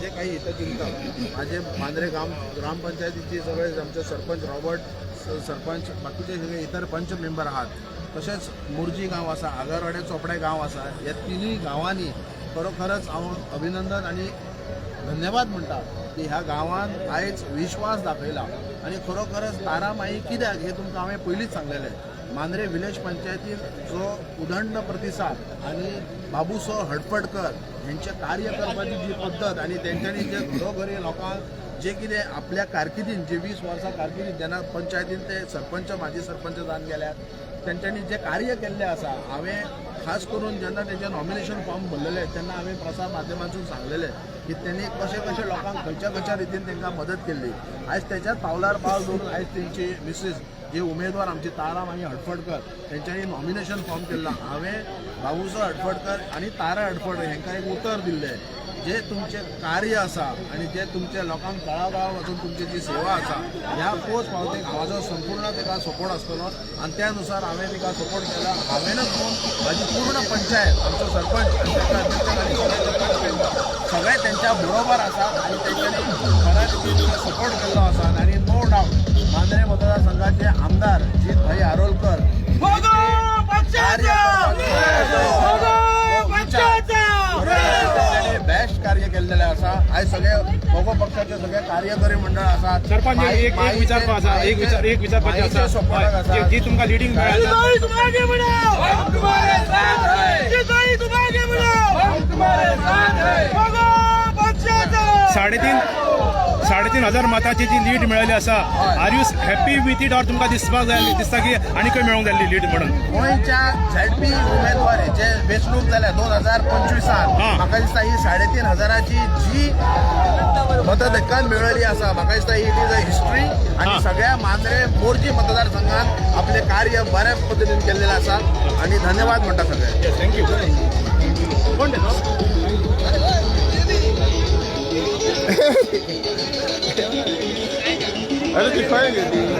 जे काही हितचिंतक माझे मांजरे ग्राम ग्रामपंचायतीचे सगळे आमचे सरपंच रॉबर्ट सरपंच बाकीचे सगळे इतर पंच मेंबर आहात. तशेंच मुर्जी गांव आसा आगरवाडे चोपडे गांव आसा ह्या तिनूय गांवांनी खरोखरच हांव अभिनंदन आनी धन्यवाद म्हणटा की ह्या गांवांत आयज विश्वास दाखयला आनी खरोखरच तारामाई कित्याक हे तुमकां हांवें पयलींच सांगलेलें मांद्रे विलेज पंचायतीन जो उदंड प्रतिसाद आनी बाबूसो हडफडकर हेंचे कार्य करपाची जी पद्दत आनी तेंच्यांनी जे घरोघरी लोकांक जे कितें आपल्या कारकिर्दीन जे वीस वर्सां कारकिर्दीन जेन्ना पंचायतीन ते सरपंच माजी सरपंच जावन गेल्यात. तेंच्यांनी जे कार्य केल्लें आसा हांवें खास करून जेन्ना तेंचे नॉमिनेशन फॉर्म भरलेले तेन्ना हांवें प्रसार माध्यमांतून सांगलेलें की त्यांनी कशे कशे लोकांक खंयच्या खंयच्या रितीन तांकां मदत केल्ली आयज तेच्याच पावलार पावल दवरून आयज तेंची मिसीस जे उमेदवार आमचे ताराम आणि हडफडकर त्यांच्यानी नॉमिनेशन फॉर्म केल्लो. हांवें बाबूसो हडफडकर आनी तारा हडफडकर हेंकां एक उतर दिल्लें जे तुमचे कार्य आसा आनी जे तुमचे लोकांक तळागाळा वचून तुमची जी सेवा आसा ह्या पोस्ट पावतेक म्हाजो संपूर्ण ताका सपोर्ट आसतलो आनी त्या अनुसार हांवें तिका सपोर्ट केला. हांवेनच न्हू म्हाजी पूर्ण पंचायत आमचो सरपंच ताका अध्यक्ष सगळे पंच त्यांच्या बरोबर आसात आनी तेंच्यांनी खऱ्या रितीन तिका सपोर्ट केल्लो आसा आनी नो डावट मांद्रे मतदारसंघाचे आमदार जित भाई आरोलकर कार्य करपाचो बेस्ट कार्य केलेले आसा आयज सगळे मोगो पक्षाचे सगळे कार्यकारी मंडळ आसात सरपंच एक एक विचारपा आसा एक विचार एक विचारपाचे जी- जी तुमकां लिडींग मेळ्ळा साडेतीन साडेतीन हजार मताची जी लीड मेळ्ळी आसा are you happy with it or तुमकां दिसपाक जाय दिसता की आनीकय मेळोंक जाय लीड म्हणून? गोंयच्या झेडपी उमेदवार जे वेंचणूक जाल्या दोन हजार पंचवीसात. हा. म्हाका दिसता ही साडेतीन हजाराची जी मतदान मेळयली आसा म्हाका दिसता ही इट इज अ हिस्ट्री. आणि सगळ्या मांद्रे मोरजी मतदारसंघात आपले कार्य बऱ्या पद्धतीन केल्लेले आसा आणि धन्यवाद म्हणटा सगळे थँक्यू कोण look at Fergus, dude.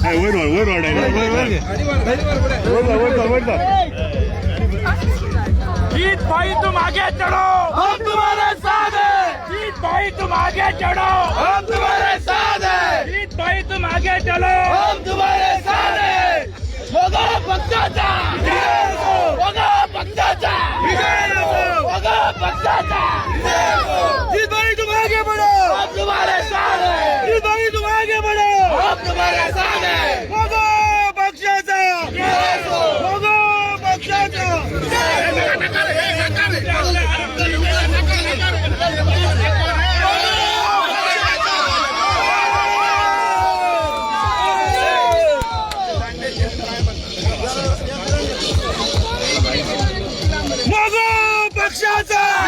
Hey, bueno, bueno, bueno, bueno, bueno, bueno, bueno, bueno, bueno, bueno, bueno, bueno, bueno, bueno, bueno, bueno, bueno, भाई तुम आगे चढ़ो। हम तुम्हारे साथ हैं। जीत भाई तुम आगे चढ़ो। हम तुम्हारे साथ हैं। जीत भाई तुम आगे चलो। हम तुम्हारे साथ हैं। होगा पक्षाचा होगा पक्षाचा होगा पक्षाचा हैं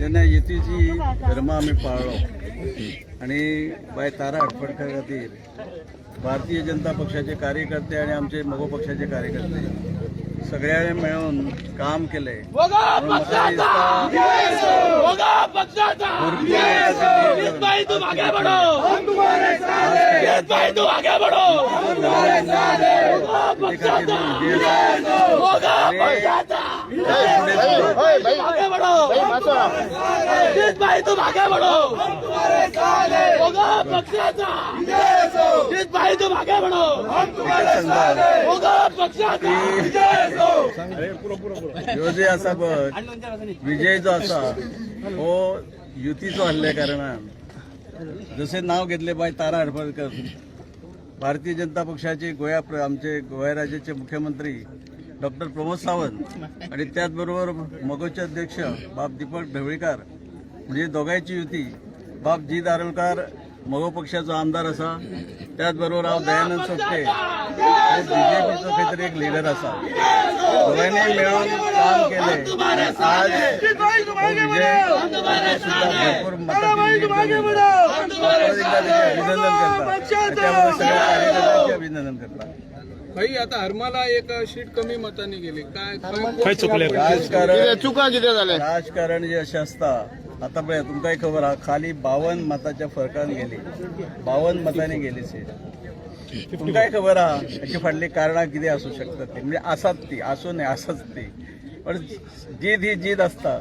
तेन्ना युतीची धर्म आनी बाय तारा हटफडकर खातीर भारतीय जनता पक्षाचे कार्यकर्ते आणि आमचे मगो पक्षाचे कार्यकर्ते सगळ्यांनी मेळून काम केले म्हाका दिसता भरपूर भाई तुम आगे बढ़ो हम तुम्हारे साथ हैं भाई तुम आगे बढ़ो ते खातीर विजय होगा पक्षाचा आगे बढ़ो जीत भाई तुम आगे बढ़ो होगा पक्षाचा. जीत भाई तुम आगे बढ़ो होगा पक्षाचा. ह्यो जे आसा पळय विजय जो आसा हो युतीचो आसल्या कारणान जसे नाव घेतले बाय तारा हडफडकर भारतीय जनता पक्षाचे गोया आमचे गोंय राज्याचे मुख्यमंत्री. डॉक्टर प्रमोद सावंत आणि त्याचबरोबर मगोचे अध्यक्ष बाप दीपक ढवळीकर. म्हणजे दोघांची युती. बाप जी दारोलकार मगो पक्षाचो आमदार असा त्याचबरोबर हांव दयानंद सोपटे हो बीजेपीचो खंय तरी एक लिडर असा. दोघांनी मिळून काम केले. आज हो विजय सुद्धा भरपूर मतांनी त्याचे अभिनंदन करता त्यामुळे सगळ्या कार्यकर्त्यांचे अभिनंदन करता भाई आता हरमाला एक शीट कमी मतांनी गेली. काय चुकले राजकारण राजकारण जे अशें आसता आतां पळय तुमकांय खबर आहा. खाली बावन मताच्या फरकान गेली. बावन मतांनी गेली सीट तुमकांय खबर आहा? हाची फाटली कारणां कितें आसूं शकतात म्हणजे ती? म्हणजे आसात ती आसूं न्ही आसात ती. पण जीत ही जीत आसता